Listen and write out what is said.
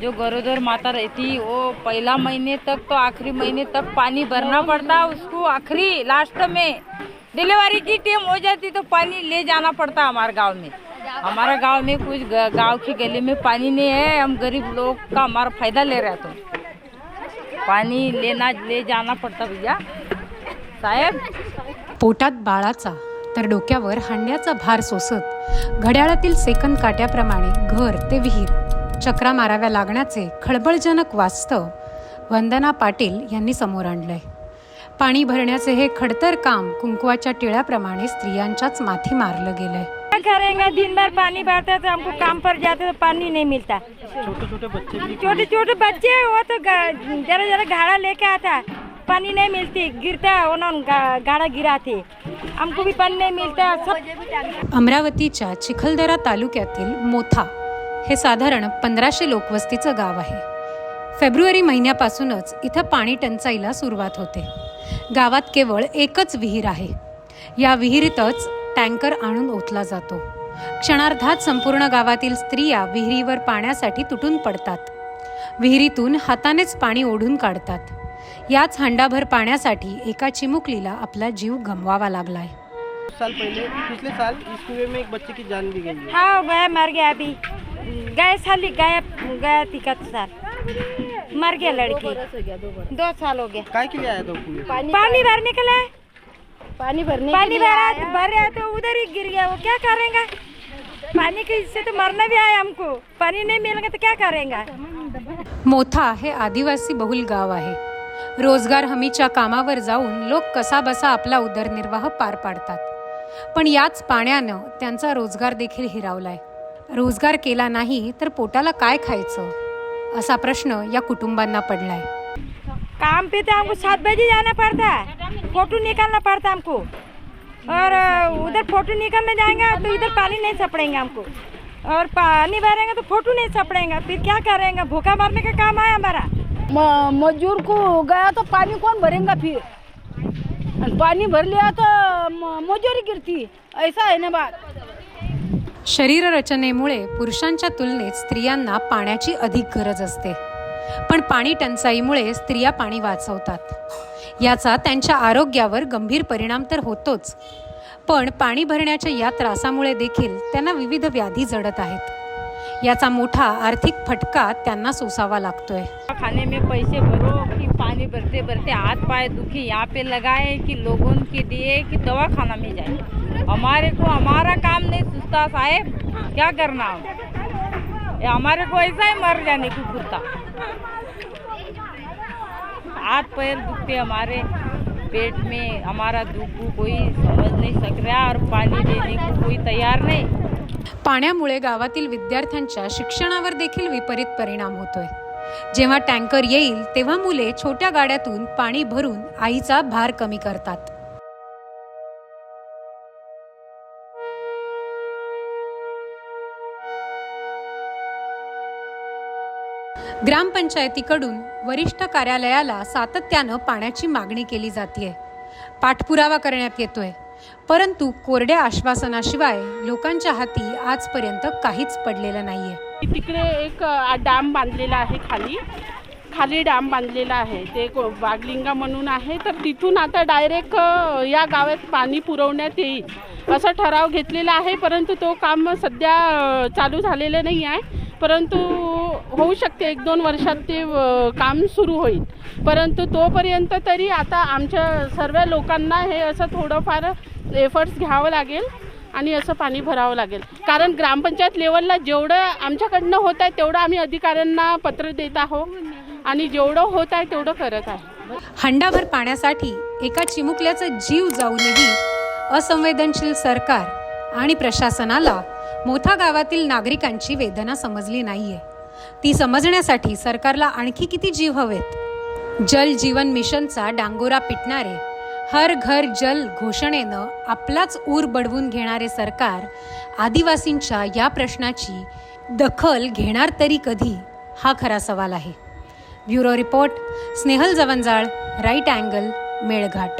जो गरोदर माता रहती वो पहला महीने तक तो आखिरी महीने तक पानी भरना पड़ता उसको आखिरी लास्ट में डिलीवरी की टीम हो जाती तो पानी ले जाना पड़ता हमारे गांव में। हमारा गांव में कुछ गांव की गली में पानी नहीं है हम गरीब लोग का हमारा फायदा ले रहा तो। पानी लेना ले जाना पड़ता भैया। साहेब? पोटात बाळाचा तर डोक्यावर हांड्याचा भार सोसत घड्याळातील सेकंद काट्याप्रमाणे घर ते विहीर। चक्रा माराव्या लागण्याचे खळबळजनक वास्तव वंदना पाटील यांनी समोर आणलंय. पाणी भरण्याचे हे खडतर काम कुंकवाच्या टिळ्याप्रमाणे स्त्रियांच्याच माथी मारलं गेलंय. करेंगे दिन भर पानी भरते तो हमको काम पर जाते तो पानी नहीं मिलता. छोटे छोटे बच्चे छोटे छोटे बच्चे वो तो गा- जरा जरा घाड़ा लेके आता पानी नहीं मिलती गिरता उन्होंने गाड़ा गिराते. हमको भी पानी नहीं मिलता सब अमरावतीच्या चिखलदरा तालुक्यातील मोथा हे साधारण पंधराशे लोकवस्तीचं गाव आहे. फेब्रुवारी महिन्यापासूनच इथं पाणी टंचाईला सुरुवात होते. गावात केवळ एकच विहीर आहे. या विहिरीतच टँकर आणून ओतला जातो. क्षणार्धात संपूर्ण गावातील स्त्रिया विहिरीवर पाण्यासाठी तुटून पडतात. विहिरीतून हातानेच पाणी ओढून काढतात. याच हांडाभर पाण्यासाठी एका चिमुकलीला आपला जीव गमवावा लागलाय. साल पहले पिछले साल इस कुएं में एक बच्चे की जान भी गई है हाँ गया मर गया अभी. गए साल ही गया गया तिकत साल. मर गया लड़की. दो साल हो गया. काय के लिए आया था वो पानी भरने के लिए? पानी भरने पानी भरा भर रहा तो उधर ही गिर गया वो क्या करेंगे? पानी के इससे तो मरना भी आया हमको। पानी नहीं मिलेगा तो क्या करेंगे? मोथा हे आदिवासी बहुल गाव आहे. रोजगार हमीच्या कामावर जाऊन लोक कसाबसा आपला उदरनिर्वाह पार पाडतात. पण याच पाण्यानं त्यांचा रोजगार देखील हिरावलाय. रोजगार केला नाही तर पोटाला काय खायचं? असा प्रश्न या कुटुंबांना पडलाय. काम पे तो हमको सात बजे जाना पड़ता है। फोटो निकालना पड़ता हमको और उधर फोटो निकालने जाएंगे तो इधर पानी नहीं सपड़ेंगे हमको और पानी भरेंगे तो फोटो नहीं सपड़ेंगे। फिर क्या करेंगे? भूखा मरने का काम है हमारा। म- मजदूर को गया तो पानी कौन भरेगा फिर? और पानी भर लिया तो म- मजूरी गिरती। ऐसा है ना बात? शरीररचनेमुळे पुरुषांच्या तुलनेत स्त्रियांना पाण्याची अधिक गरज असते. पण पाणी टंचाईमुळे स्त्रिया पाणी वाचवतात. याचा त्यांच्या आरोग्यावर गंभीर परिणाम तर होतोच. पण पाणी भरण्याच्या या त्रासामुळे देखील त्यांना विविध व्याधी जडत आहेत. याचा मोठा आर्थिक फटका त्यांना सोसावा लागतोय. खाने में पैसे भरो कि पानी भरते भरते हाथ पाए दुखी यहाँ पे लगाए कि लोगों के दिए कि दवा खाना में जाए। हमारे को हमारा काम नहीं साहेब क्या करना? हमारे को ऐसा ही मर जाने की कुर्ता हाथ पैर दुखते हमारे पेट में हमारा दुख को कोई समझ नहीं सक रहा और पानी देने को कोई तैयार नहीं। पाण्यामुळे गावातील विद्यार्थ्यांच्या शिक्षणावर देखील विपरीत परिणाम होतोय. जेव्हा टँकर येईल तेव्हा मुले छोट्या गाड्यातून पाणी भरून आईचा भार कमी करतात. ग्रामपंचायतीकडून वरिष्ठ कार्यालयाला सातत्यानं पाण्याची मागणी केली जाते पाठपुरावा करण्यात येतोय. परंतु कोरड्या आश्वासनाशिवाय लोकांच्या हाती आजपर्यंत काहीच पडलेलं नाहीये. तिकडे एक डॅम बांधलेला आहे खाली. खाली डॅम बांधलेला आहे. ते वागलिंगा म्हणून आहे. तर तिथून आता डायरेक्ट या गावात पाणी पुरवण्यात येईल. असा ठराव घेतलेला आहे परंतु तो काम सध्या चालू झालेलं नाही आहे. परंतु होऊ शकते एक दोन वर्षात ते काम सुरू होईल. परंतु तोपर्यंत तरी आता आमच्या सर्व लोकांना हे असं थोडंफार एफर्ट्स घ्यावं लागेल आणि असं पाणी भरावं लागेल. कारण ग्रामपंचायत लेवलला जेवढं आमच्याकडनं होत आहे तेवढं आम्ही अधिकाऱ्यांना पत्र देत आहोत. आणि जेवढं होत आहे तेवढं करत आहे. हंडाभर पाण्यासाठी एका चिमुकल्याचा जीव जाऊनही असंवेदनशील सरकार आणि प्रशासनाला मोठा गावातील नागरिकांची वेदना समजली नाहीये. ती समजण्यासाठी सरकारला आणखी किती जीव हवेत? जल जीवन मिशनचा डांगोरा पिटणारे हर घर जल घोषणेनं आपलाच ऊर बडवून घेणारे सरकार आदिवासींच्या या प्रश्नाची दखल घेणार तरी कधी? हा खरा सवाल आहे. Bureau report Snehal Jawanjal right angle Melghat.